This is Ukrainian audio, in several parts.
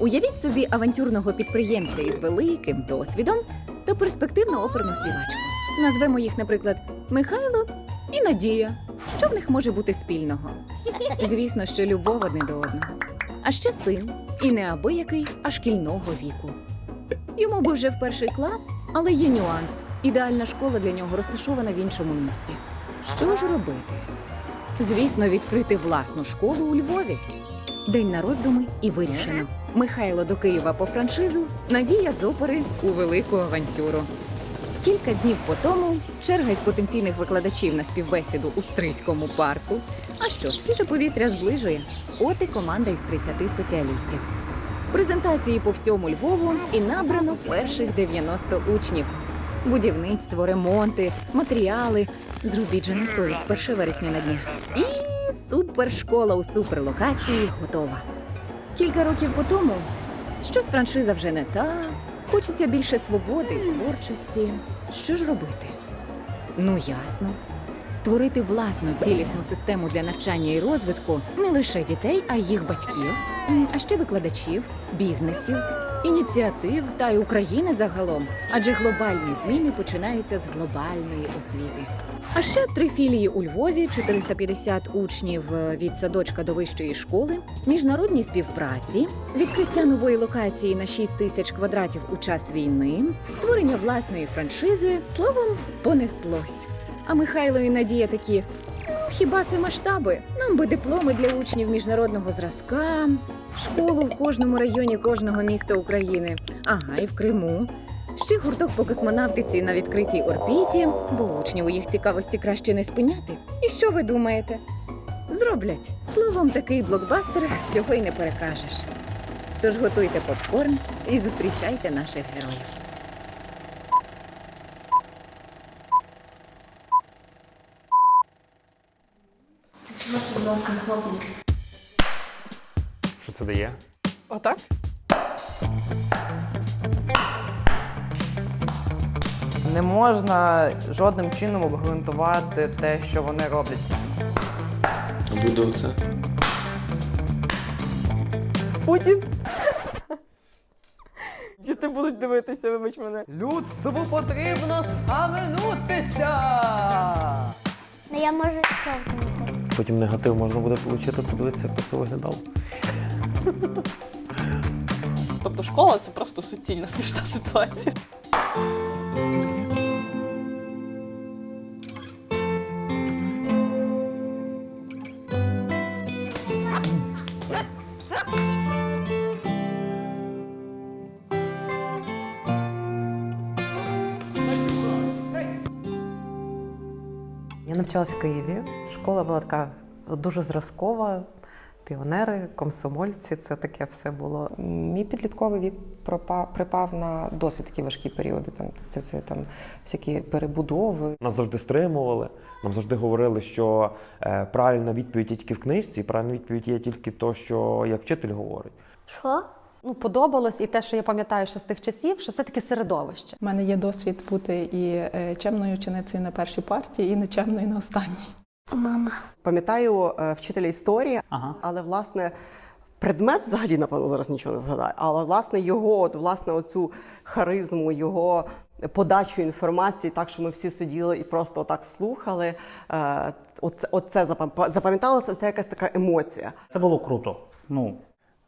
Уявіть собі авантюрного підприємця із великим досвідом та перспективну оперну співачку. Назвемо їх, наприклад, Михайло і Надія. Що в них може бути спільного? Звісно, що любов одне до одного. А ще син, і не абиякий, а шкільного віку. Йому би вже в перший клас, але є нюанс. Ідеальна школа для нього розташована в іншому місті. Що ж робити? Звісно, відкрити власну школу у Львові. День на роздуми і вирішено. Михайло до Києва по франшизу, Надія з опери у велику авантюру. Кілька днів по тому черга із потенційних викладачів на співбесіду у Стрийському парку. А що, свіже повітря зближує? От і команда із 30 спеціалістів. Презентації по всьому Львову і набрано перших 90 учнів. Будівництво, ремонти, матеріали. Зробіть же на совість 1 вересня на днях. І супершкола у суперлокації готова. Кілька років по тому щось франшиза вже не та. Хочеться більше свободи, творчості. Що ж робити? Ну, ясно. Створити власну цілісну систему для навчання і розвитку не лише дітей, а й їх батьків, а ще викладачів, бізнесів, ініціатив та й України загалом. Адже глобальні зміни починаються з глобальної освіти. А ще три філії у Львові, 450 учнів е, від садочка до вищої школи, міжнародній співпраці, відкриття нової локації на 6 тисяч квадратів у час війни, створення власної франшизи. Словом, понеслось. А Михайло і Надія такі. Хіба це масштаби? Нам би дипломи для учнів міжнародного зразка, школу в кожному районі кожного міста України, ага, і в Криму. Ще гурток по космонавтиці на відкритій орбіті, бо учнів у їх цікавості краще не спиняти. І що ви думаєте? Зроблять. Словом, такий блокбастер всього й не перекажеш. Тож готуйте попкорн і зустрічайте наших героїв. Можете, будь ласка, хлопніть. Це дає? Отак? Не можна жодним чином обґрунтувати те, що вони роблять. Буде оце. Путін. Діти будуть дивитися, вибач мене. Людству потрібно схаменутися! Ну я можу щовкнути. Потім негатив можна буде отримати, подивитися, як це виглядало. Тобто школа це просто суцільна смішна ситуація. Я навчалась в Києві. Школа була така дуже зразкова. Піонери, комсомольці, це таке все було. Мій підлітковий вік пропав, припав на досить такі важкі періоди. Там це, це там всякі перебудови. Нас завжди стримували, нам завжди говорили, що е, правильна відповідь є тільки в книжці, і правильна відповідь є тільки то, що як вчитель говорить. Що? Ну, подобалось і те, що я пам'ятаю ще з тих часів, що все-таки середовище. У мене є досвід бути і е, чемною ученицею на першій партії, і нечемною на останній. Мама. Пам'ятаю е, вчителя історії, але власне предмет взагалі, напевно, зараз нічого не згадаю. Але власне його, от власне, оцю харизму, його подачу інформації, так що ми всі сиділи і просто отак слухали. е, Оце, оце запам'яталося, це якась така емоція. Це було круто. Ну,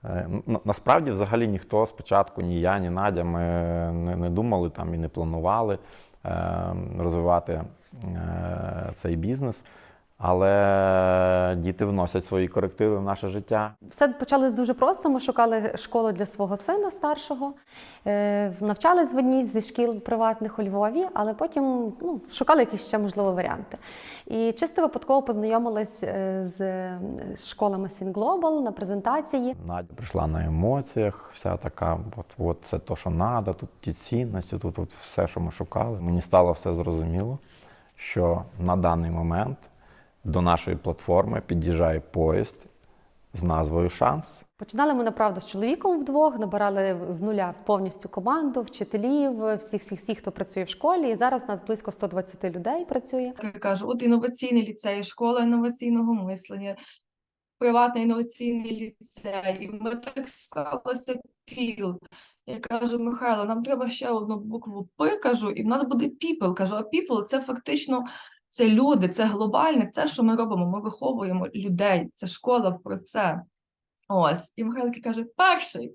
Е, Насправді, взагалі ніхто спочатку, ні я, ні Надя, ми не, не думали там і не планували розвивати цей бізнес. Але діти вносять свої корективи в наше життя. Все почалось дуже просто. Ми шукали школу для свого сина старшого, е, навчались в одній зі шкіл приватних у Львові, але потім ну, шукали якісь ще можливі варіанти. І чисто випадково познайомились е, з е, школами Global на презентації. Надя прийшла на емоціях, вся така, от, от це то, що треба, тут ті цінності, тут, тут все, що ми шукали. Мені стало все зрозуміло, що на даний момент до нашої платформи під'їжджає поїзд з назвою Шанс. Починали ми направду з чоловіком вдвох, набирали з нуля повністю команду, вчителів, всіх, всіх, всіх, хто працює в школі. І зараз нас близько 120 людей працює. Я кажу, от інноваційний ліцей, школа інноваційного мислення. приватний інноваційний ліцей, і ми так склалося піл. Я кажу, Михайло, нам треба ще одну букву П, кажу, і в нас буде people. Кажу, а people – це фактично це люди, це глобальне, це, що ми робимо. Ми виховуємо людей, це школа про це. Ось. І Михайло каже, перший.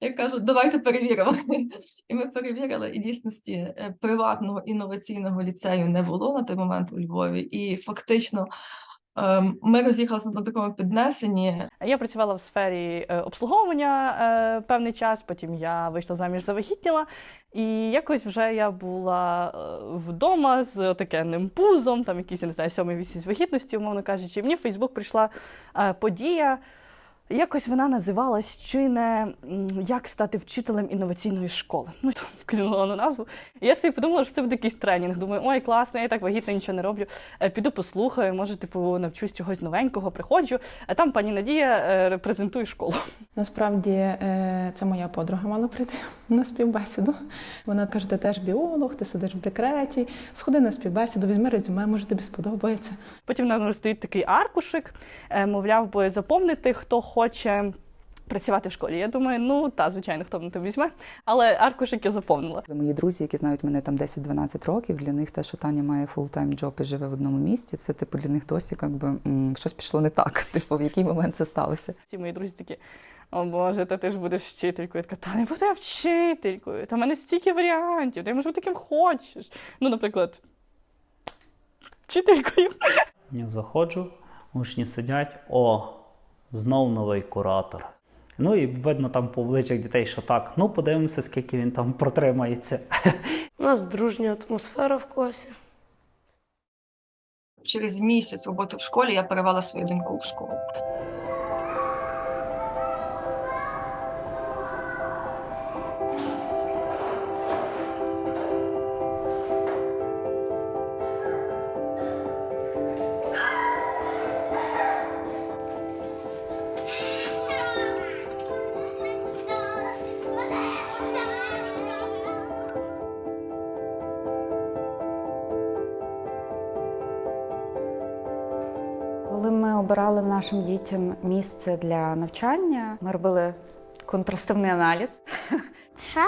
Я кажу, давайте перевіримо. І ми перевірили, і дійсності е, приватного інноваційного ліцею не було на той момент у Львові. І фактично ми роз'їхалися на такому піднесенні. Я працювала в сфері е, обслуговування е, певний час, потім я вийшла заміж завагітніла, і якось вже я була е, вдома з такенним пузом, там якісь не знаю, сьомий вісім вагітності, умовно кажучи. Мені в Фейсбук прийшла подія. Якось вона називалась чи не як стати вчителем інноваційної школи. Ну, то кинула на назву. І я собі подумала, що це буде якийсь тренінг. Думаю, ой, класно, я так вагітна, нічого не роблю. Е, Піду послухаю, може, типу, навчусь чогось новенького, приходжу. А там пані Надія е, репрезентує школу. Насправді е, це моя подруга мала прийти на співбесіду. Вона каже, ти теж біолог, ти сидиш в декреті, сходи на співбесіду, візьми резюме, може тобі сподобається. Потім нам стоїть такий аркушик, мовляв би заповнити, хто хоче. Працювати в школі. Я думаю, ну та звичайно, хто мене то візьме, але аркушик я заповнила. Мої друзі, які знають мене там 10-12 років, для них те, що Таня має фултайм джоб і живе в одному місті, це типу для них досі якби щось пішло не так. Типу, в який момент це сталося. Всі мої друзі такі: о Боже, та ти ж будеш вчителькою. Я така, та не буду я вчителькою. Та в мене стільки варіантів, ти може бути ким хочеш. Ну, наприклад, вчителькою. Я заходжу, учні сидять, о, знов новий куратор. Ну і видно там по обличчях дітей, що так, ну подивимося, скільки він там протримається. У нас дружня атмосфера в класі. Через місяць роботи в школі я перевела свою доньку в школу. Обирали нашим дітям місце для навчання, ми робили контрастивний аналіз, Що?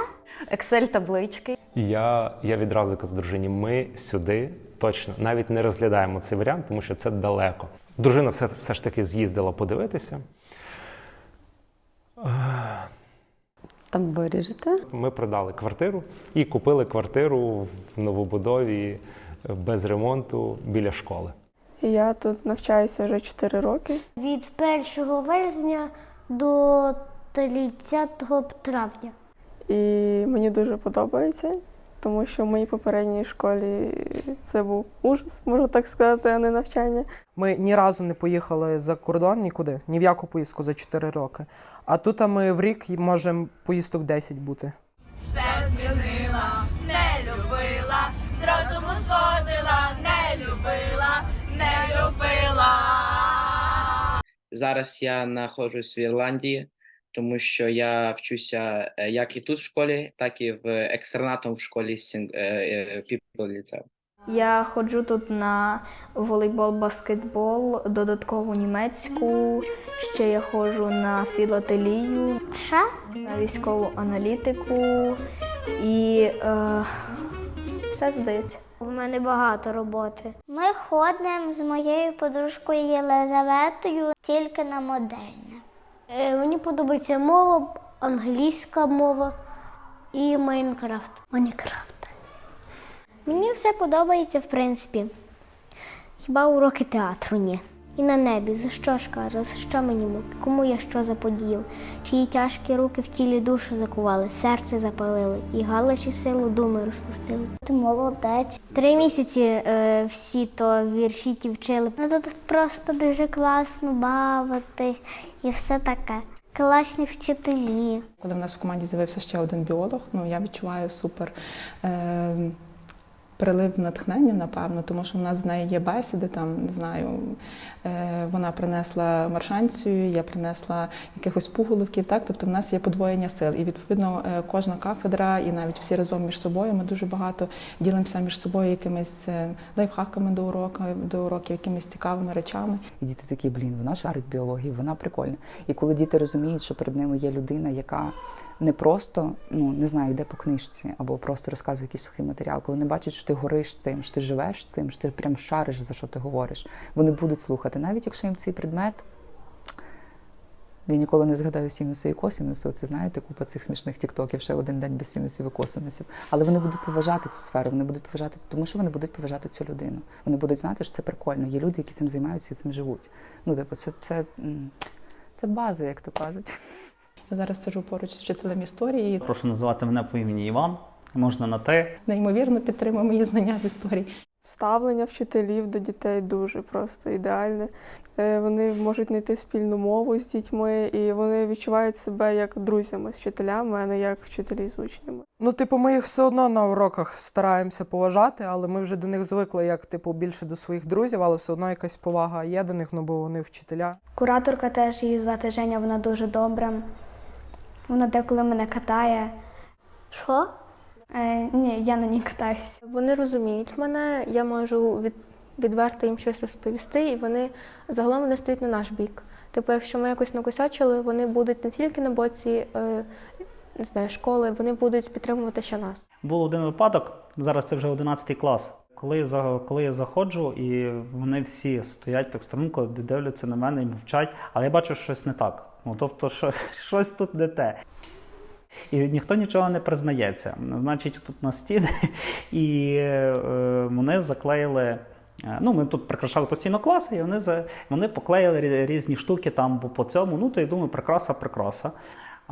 Excel-таблички. Я, я відразу кажу дружині, ми сюди точно навіть не розглядаємо цей варіант, тому що це далеко. Дружина все, все ж таки з'їздила подивитися. Там виріжете. Ми продали квартиру і купили квартиру в новобудові е, без ремонту біля школи. Я тут навчаюся вже 4 роки. Від 1 вересня до 30 травня. І мені дуже подобається, тому що в моїй попередній школі це був ужас, можна так сказати, а не навчання. Ми ні разу не поїхали за кордон нікуди, ні в яку поїздку за 4 роки. А тут ми в рік можемо поїздок 10 бути. Все змінила, Зараз я знаходжусь в Ірландії, тому що я вчуся е, як і тут в школі, так і в екстернатом в школі Сін- е, е, People. Я ходжу тут на волейбол, баскетбол, додаткову німецьку. Ще я ходжу на філателію, на військову аналітику і е, все здається. У мене багато роботи. Ми ходимо з моєю подружкою Єлизаветою тільки на модельне. Е, мені подобається мова, англійська мова і Майнкрафт. Майнкрафт. Мені все подобається, в принципі. Хіба уроки театру ні. І на небі, за що ж каже, за що мені муки? Кому я що заподіяв? Чиї тяжкі руки в тілі душу закували, серце запалили, і галичі силу думи розпустили. Ти молодець. Три місяці е, всі то вірші ті вчили. Ну тут просто дуже класно бавитись і все таке. Класні вчителі. Коли в нас в команді з'явився ще один біолог, ну я відчуваю супер. Е, прилив натхнення, напевно, тому що в нас з нею є бесіди, там не знаю, е, вона принесла маршанцію, я принесла якихось пуголовків. Так, тобто в нас є подвоєння сил. І відповідно е, кожна кафедра, і навіть всі разом між собою. Ми дуже багато ділимося між собою якимись е, лайфхаками до уроку, до уроків, якимись цікавими речами. І діти такі, блін, вона шарить біологію, вона прикольна. І коли діти розуміють, що перед ними є людина, яка не просто ну не знаю, йде по книжці або просто розказує якийсь сухий матеріал, коли вони бачать, що ти гориш цим, що ти живеш цим, що ти прям шариш за що ти говориш, вони будуть слухати, навіть якщо їм цей предмет. Я ніколи не згадаю синуси і косинуси. Це знаєте, купа цих смішних тіктоків, ще один день без синусів і косинусів. Але вони будуть поважати цю сферу, вони будуть поважати, тому що вони будуть поважати цю людину. Вони будуть знати, що це прикольно. Є люди, які цим займаються і цим живуть. Ну, типу, це, це, це база, як то кажуть. Я зараз сиджу поруч з вчителем історії. Прошу називати мене по імені Іван. Можна на ти. Неймовірно підтримує мої знання з історії. Ставлення вчителів до дітей дуже просто ідеальне. Е, Вони можуть знайти спільну мову з дітьми, і вони відчувають себе як друзями з вчителями, а не як вчителі з учнями. Ну, типу, ми їх все одно на уроках стараємося поважати, але ми вже до них звикли як, типу, більше до своїх друзів, але все одно якась повага є до них, ну бо вони вчителя. Кураторка теж її звати Женя, вона дуже добра. Вона деколи мене катає. Що? Е, ні, я на ній катаюся. Вони розуміють мене, я можу від, відверто їм щось розповісти, і вони загалом вони стоять на наш бік. Типу, якщо ми якось накосячили, вони будуть не тільки на боці е, не знаю, школи, вони будуть підтримувати ще нас. Був один випадок, зараз це вже 11 клас. Коли я, за- коли я заходжу, і вони всі стоять так струнко, дивляться на мене і мовчать, але я бачу, що щось не так. Ну, тобто, що, щось тут не те. І ніхто нічого не признається. Значить, тут на стіни, і е, вони заклеїли. е, Ну, ми тут прикрашали постійно класи, і вони, за, вони поклеїли різні штуки там по- цьому. Ну, то я думаю, прикраса, прикраса.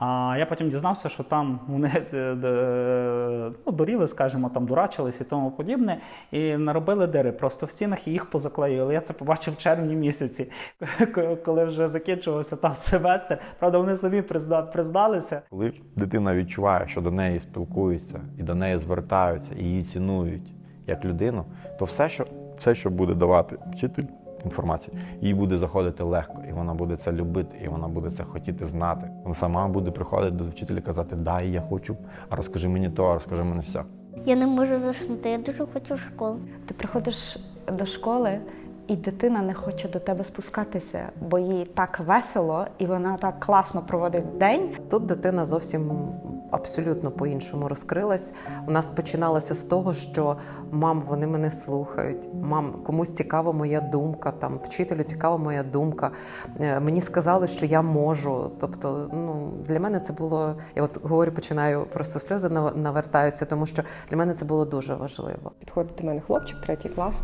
А я потім дізнався, що там вони е, е, ну, дуріли, скажімо, там дурачились і тому подібне, і наробили дири просто в стінах і їх позаклеїли. Я це побачив в червні місяці, коли вже закінчувався там семестр. Правда, вони самі призна- призналися. Коли дитина відчуває, що до неї спілкуються і до неї звертаються, і її цінують як людину, то все, що, все, що буде давати вчитель інформації, їй буде заходити легко, і вона буде це любити, і вона буде це хотіти знати. Вона сама буде приходити до вчителя і казати, дай, я хочу, а розкажи мені то, а розкажи мені все. Я не можу заснути, я дуже хочу в школу. Ти приходиш до школи, і дитина не хоче до тебе спускатися, бо їй так весело і вона так класно проводить день. Тут дитина зовсім абсолютно по-іншому розкрилась. У нас починалося з того, що мам, вони мене слухають. Мам, комусь цікава моя думка, там вчителю цікава моя думка. Е, Мені сказали, що я можу. Тобто, ну для мене це було. Я от говорю, починаю просто сльози нав- навертаються, тому що для мене це було дуже важливо. Підходить до мене хлопчик, третій клас,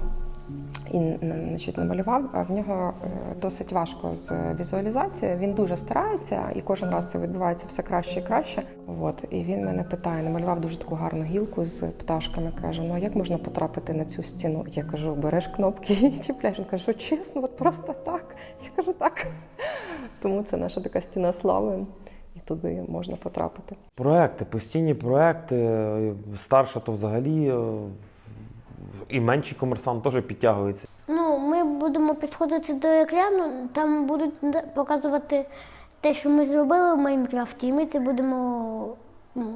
і значить, намалював. А в нього е, досить важко з візуалізацією. Він дуже старається, і кожен раз це відбувається все краще і краще. От і він мене питає: намалював дуже таку гарну гілку з пташками. каже: Ну а як можна потрапити на цю стіну? Я кажу, береш кнопки і чіпляєш. Він каже, що чесно, от просто так. Я кажу, так. Тому це наша така стіна слави, і туди можна потрапити. Проекти, постійні проекти. е, Старша то взагалі е, і менший комерсант теж підтягується. Ну, ми будемо підходити до екрану, там будуть показувати те, що ми зробили в Майнкрафті, і ми це будемо. Ну,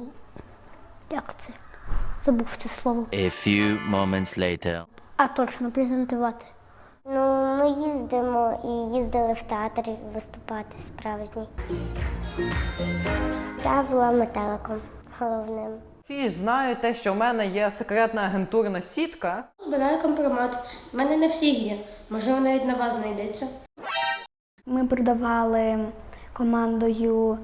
як це? Забув це слово. A few moments later. А точно презентувати. Ну, ми їздимо і їздили в театр виступати справжній. Це була метеликом головним. Всі ж знають те, що в мене є секретна агентурна сітка. Збираю компромат. У мене не всі є. Можливо, навіть на вас знайдеться. Ми продавали командою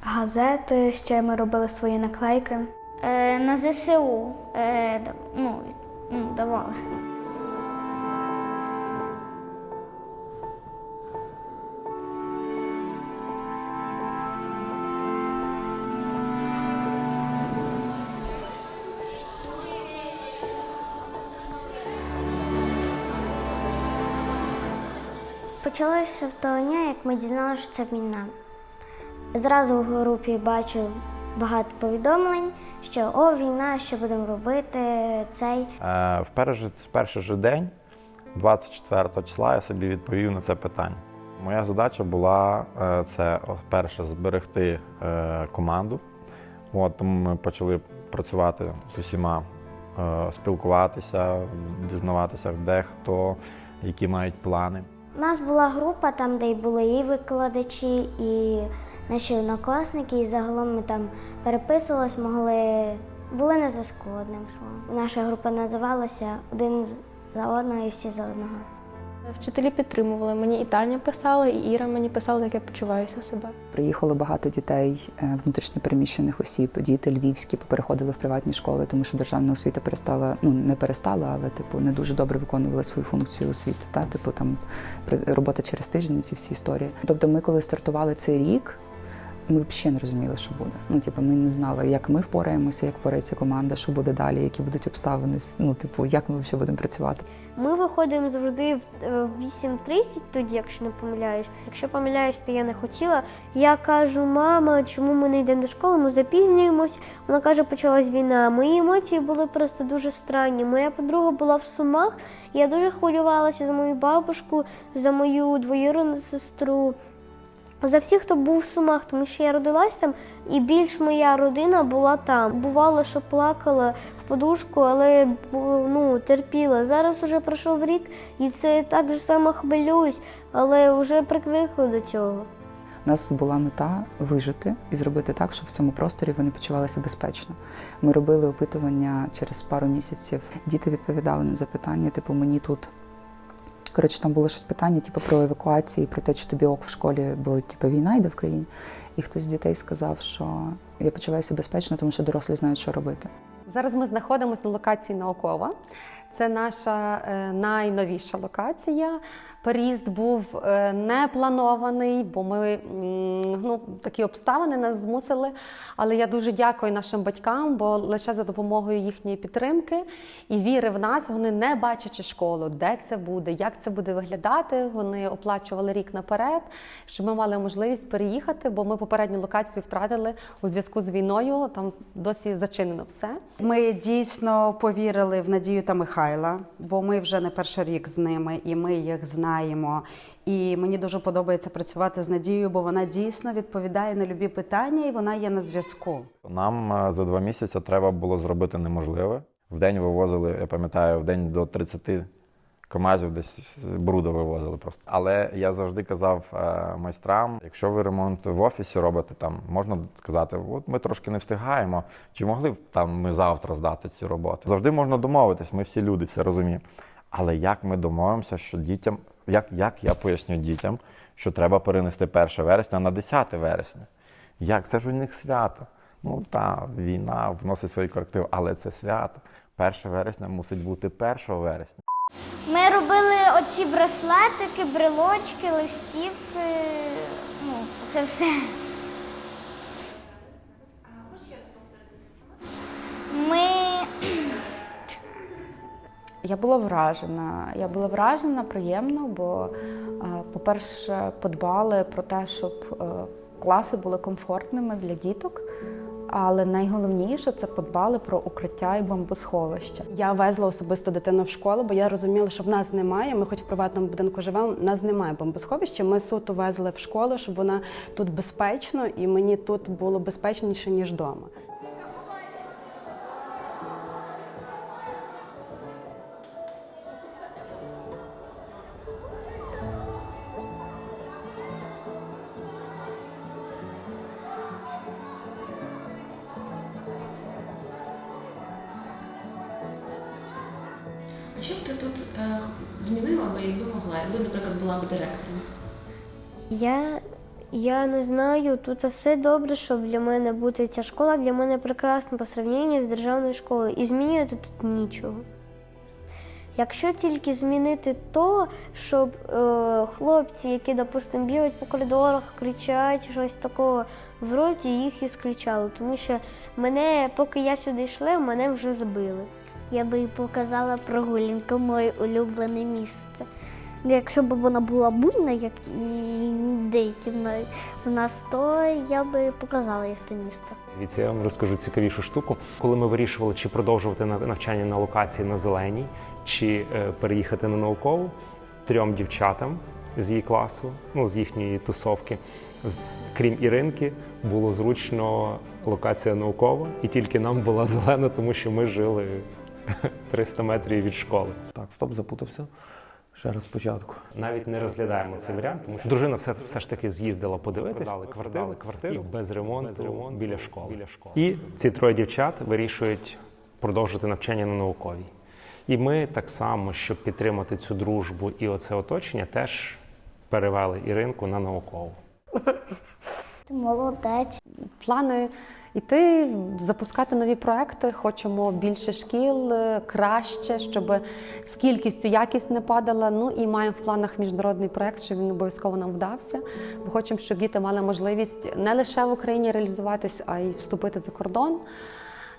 газети, ще ми робили свої наклейки. Е, на ЗСУ е, ну, ну, давали. Почалося в того дня, як ми дізналися, що це війна. Зразу в групі бачу багато повідомлень, що о, війна, що будемо робити, цей. Е, В перший, в перший же день, 24 числа, я собі відповів на це питання. Моя задача була е, це перше зберегти е, команду. От, тому ми почали працювати з усіма, е, спілкуватися, дізнаватися, де хто, які мають плани. У нас була група, там, де й були і викладачі, і наші однокласники, і загалом ми там переписувались, могли були на зв'язку одним словом. Наша група називалася Один за одного і всі за одного. Вчителі підтримували. Мені і Таня писала, і Іра мені писала, як я почуваюся себе. Приїхало багато дітей е, внутрішньопереміщених осіб, діти львівські переходили в приватні школи, тому що державна освіта перестала, ну не перестала, але типу не дуже добре виконувала свою функцію освіти. Та типу там робота через тиждень, ці всі історії. Тобто, ми, коли стартували цей рік, ми взагалі не розуміли, що буде. Ну, типу, ми не знали, як ми впораємося, як впорається команда, що буде далі, які будуть обставини. Ну, типу, як ми взагалі будемо працювати. Ми виходимо завжди в е, в 8.30, тоді, якщо не помиляюсь. Якщо помиляюсь, то я не хотіла. Я кажу, мама, чому ми не йдемо до школи, ми запізнюємось. Вона каже, почалась війна. Мої емоції були просто дуже странні. Моя подруга була в Сумах, я дуже хвилювалася за мою бабушку, за мою двоюродну сестру. За всіх, хто був в Сумах, тому що я родилась там, і більш моя родина була там. Бувало, що плакала в подушку, але ну, терпіла. Зараз уже пройшов рік, і це так же само хвилююсь, але вже привикла до цього. У нас була мета вижити і зробити так, щоб в цьому просторі вони почувалися безпечно. Ми робили опитування через пару місяців. Діти відповідали на запитання, типу, мені тут. Коротше, там було щось питання, типу, про евакуації, про те, чи тобі ок в школі, бо типу, війна йде в країні. І хтось з дітей сказав, що я почуваюся безпечно, тому що дорослі знають, що робити. Зараз ми знаходимося на локації наукова. Це наша е, найновіша локація. Переїзд був е, не планований, бо ми ну, такі обставини нас змусили. Але я дуже дякую нашим батькам, бо лише за допомогою їхньої підтримки і віри в нас, вони не бачачи школу, де це буде, як це буде виглядати. Вони оплачували рік наперед, щоб ми мали можливість переїхати, бо ми попередню локацію втратили у зв'язку з війною. Там досі зачинено все. Ми дійсно повірили в Надію та Михайла, бо ми вже не перший рік з ними, і ми їх знаємо. І мені дуже подобається працювати з Надією, бо вона дійсно відповідає на любі питання і вона є на зв'язку. Нам е, за два місяці треба було зробити неможливе. В день вивозили, я пам'ятаю, в день до 30 камазів десь бруда вивозили просто. Але я завжди казав е, майстрам, якщо ви ремонт в офісі робите, там можна сказати, от ми трошки не встигаємо, чи могли б там ми завтра здати ці роботи. Завжди можна домовитись, ми всі люди, все розуміємо. Але як ми домовимося, що дітям, як, як я поясню дітям, що треба перенести 1 вересня на 10 вересня? Як? Це ж у них свято. Ну та війна вносить свої корективи, але це свято. 1 вересня мусить бути 1 вересня. Ми робили оці браслетики, брелочки, листівки. Ну, це все. Ми Я була вражена. Я була вражена приємно, бо, е, по-перше, подбали про те, щоб е, класи були комфортними для діток. Але найголовніше це подбали про укриття і бомбосховище. Я везла особисто дитину в школу, бо я розуміла, що в нас немає. Ми хоч в приватному будинку живемо, в нас немає бомбосховища. Ми суто везли в школу, щоб вона тут безпечно, і мені тут було безпечніше ніж вдома. Була б директором? Я, я не знаю, тут все добре, щоб для мене бути ця школа для мене прекрасна по сравненню з державною школою. І змінювати тут нічого. Якщо тільки змінити то, щоб е, хлопці, які, допустимо, бігають по коридорах, кричать, щось такого, вроді їх ісключали. Тому що мене, поки я сюди йшла, мене вже збили. Я би і показала прогулянку, моє улюблене місце. Якщо б вона була буйна, як і деякі в нас, то я би показала їх те місто. Дивіться, я вам розкажу цікавішу штуку. Коли ми вирішували, чи продовжувати на- навчання на локації на зеленій, чи е, переїхати на наукову, трьом дівчатам з її класу, ну з їхньої тусовки, з, крім Іринки, було зручно локація наукова, і тільки нам була зелена, тому що ми жили 300 метрів від школи. Так, стоп, запутався. Ще раз спочатку. Навіть не розглядаємо цей варіант, тому що дружина все, все ж таки з'їздила подивитись, продали квартиру, квартиру і без ремонту, біля школи. біля школи. І ці троє дівчат вирішують продовжити навчання на науковій. І ми так само, щоб підтримати цю дружбу і оце оточення, теж перевели Іринку на наукову. Ти молодець. Плани йти, запускати нові проекти. Хочемо більше шкіл, е, краще, щоб з кількістю якість не падала. Ну і маємо в планах міжнародний проект, щоб він обов'язково нам вдався. Бо хочемо, щоб діти мали можливість не лише в Україні реалізуватись, а й вступити за кордон.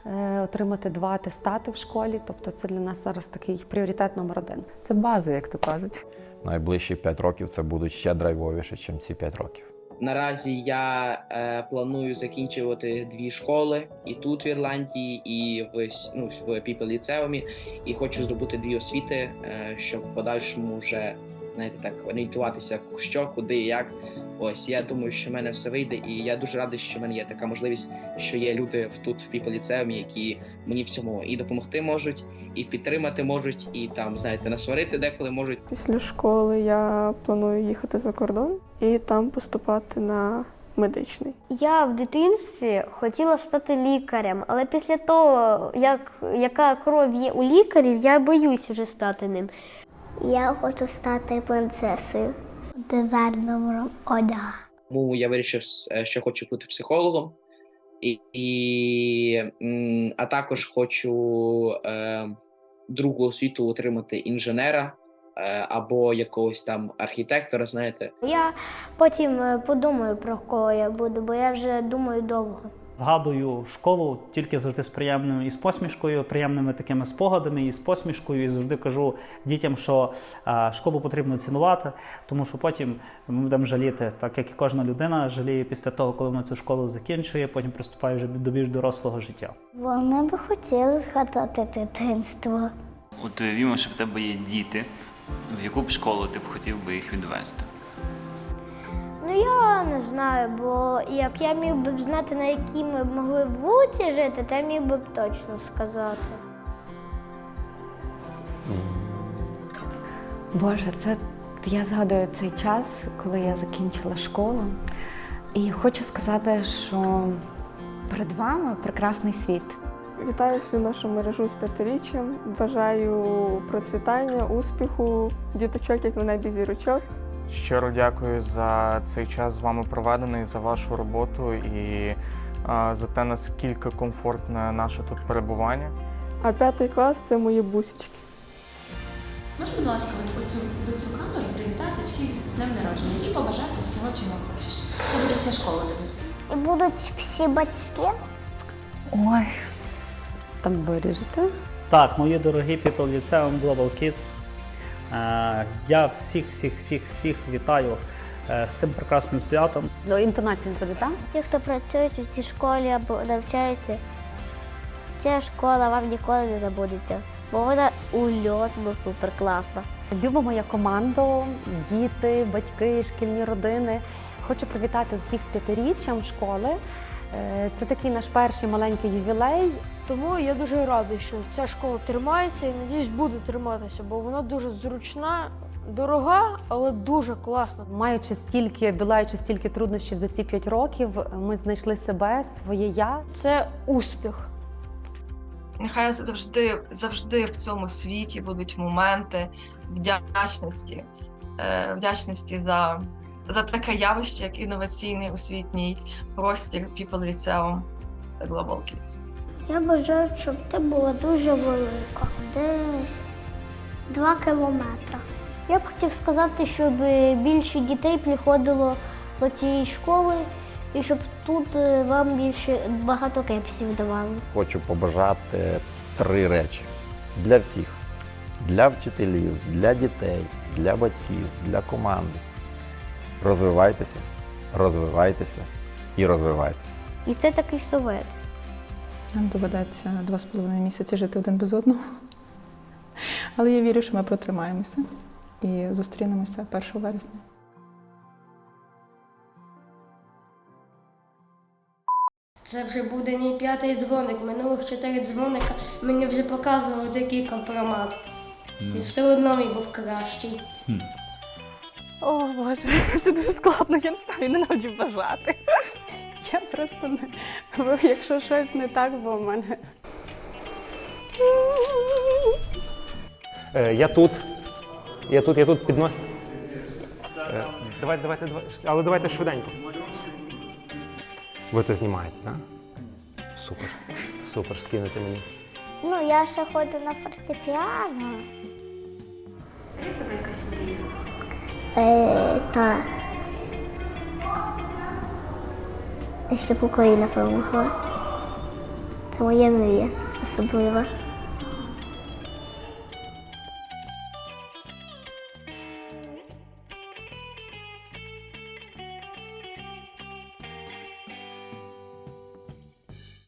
е, Отримати два атестати в школі, тобто це для нас зараз такий пріоритет номер один. Це база, як то кажуть. Найближчі 5 років це будуть ще драйвовіше, ніж ці 5 років. Наразі я е, планую закінчувати дві школи і тут в Ірландії, і в ну, в People ліцеумі. І хочу зробити дві освіти, е, щоб в подальшому вже знаєте так орієнтуватися що, куди, як. Ось я думаю, що в мене все вийде, і я дуже радий, що в мене є така можливість, що є люди тут в People ліцеумі, які мені в цьому і допомогти можуть, і підтримати можуть, і там знаєте, насварити деколи можуть. Після школи я планую їхати за кордон і там поступати на медичний. Я в дитинстві хотіла стати лікарем, але після того, як, яка кров є у лікарів, я боюсь вже стати ним. Я хочу стати принцесою, дизайнером одягу. Тому я вирішив, е, що хочу бути психологом, і, і, а також хочу е, другу освіту отримати інженера е, або якогось там архітектора, знаєте. Я потім е, подумаю про кого я буду, бо я вже думаю довго. Згадую школу тільки завжди з приємним і з посмішкою, приємними такими спогадами і з посмішкою. І завжди кажу дітям, що е, школу потрібно цінувати, тому що потім ми будемо жаліти, так як і кожна людина жаліє після того, коли вона цю школу закінчує, потім приступає вже до більш дорослого життя. Вони би хотіли згадати дитинство. От уявімо, що в тебе є діти, в яку б школу ти б хотів би їх відвести? Ну я не знаю, бо як я міг би знати, на якій ми б могли вулиці жити, то я міг би б точно сказати. Боже, це я згадую цей час, коли я закінчила школу. І хочу сказати, що перед вами прекрасний світ. Вітаю всю нашу мережу з п'ятиріччям. Бажаю процвітання, успіху, діточок, як на небі зірочок. Щиро дякую за цей час з вами проведений, за вашу роботу і за те, наскільки комфортне наше тут перебування. А п'ятий клас це мої бусічки. Можеш, будь ласка, от оцю, в цю камеру привітати всіх з днем народження і побажати всього, чого хочеш. Це буде вся школа. І будуть всі батьки. Ой, там виріжете. Так, мої дорогі People Lyceum Global Kids. Е, Я всіх, всіх, всіх, всіх вітаю е, з цим прекрасним святом. Ну, інтонація не туди, так? Ті, хто працюють у цій школі або навчаються, ця школа вам ніколи не забудеться, бо вона ульотно супер класна. Люба моя команда, діти, батьки, шкільні родини. Хочу привітати всіх з п'ятиріччям школи. Е, Це такий наш перший маленький ювілей. Тому я дуже радий, що ця школа тримається і надіюсь буде триматися, бо вона дуже зручна, дорога, але дуже класна. Маючи стільки, долаючи стільки труднощів за ці п'ять років, ми знайшли себе, своє я. Це успіх. Нехай завжди, завжди в цьому світі будуть моменти вдячності, е, вдячності за, за таке явище, як інноваційний освітній простір People Lyceum Global Kids. Я бажаю, щоб ти була дуже велика, десь два кілометри. Я б хотів сказати, щоб більше дітей приходило до цієї школи і щоб тут е, вам більше багато кепсів давали. Хочу побажати три речі для всіх. для вчителів, для дітей, для батьків, для команди. Розвивайтеся, розвивайтеся і розвивайтеся. І це такий совет. Нам доведеться два з половиною місяці жити один без одного. Але я вірю, що ми протримаємося і зустрінемося 1 вересня. Це вже буде мій п'ятий дзвоник. Минулих чотири дзвоника мені вже показували дикий компромат. І все одно мій був кращий. О Боже, це дуже складно, я не знаю, ненавиджу бажати. Я просто не. Якщо щось не так, бо в мене. Е, я тут. Я тут, я тут піднос. Е, давайте, давайте, давайте, але давайте швиденько. Ви то знімаєте, так? Супер. Супер, скинете мені. Ну, я ще ходжу на фортепіано. Є в тебе якась мрія? Та. Щоб Україна перемогла. Це моя мрія особлива.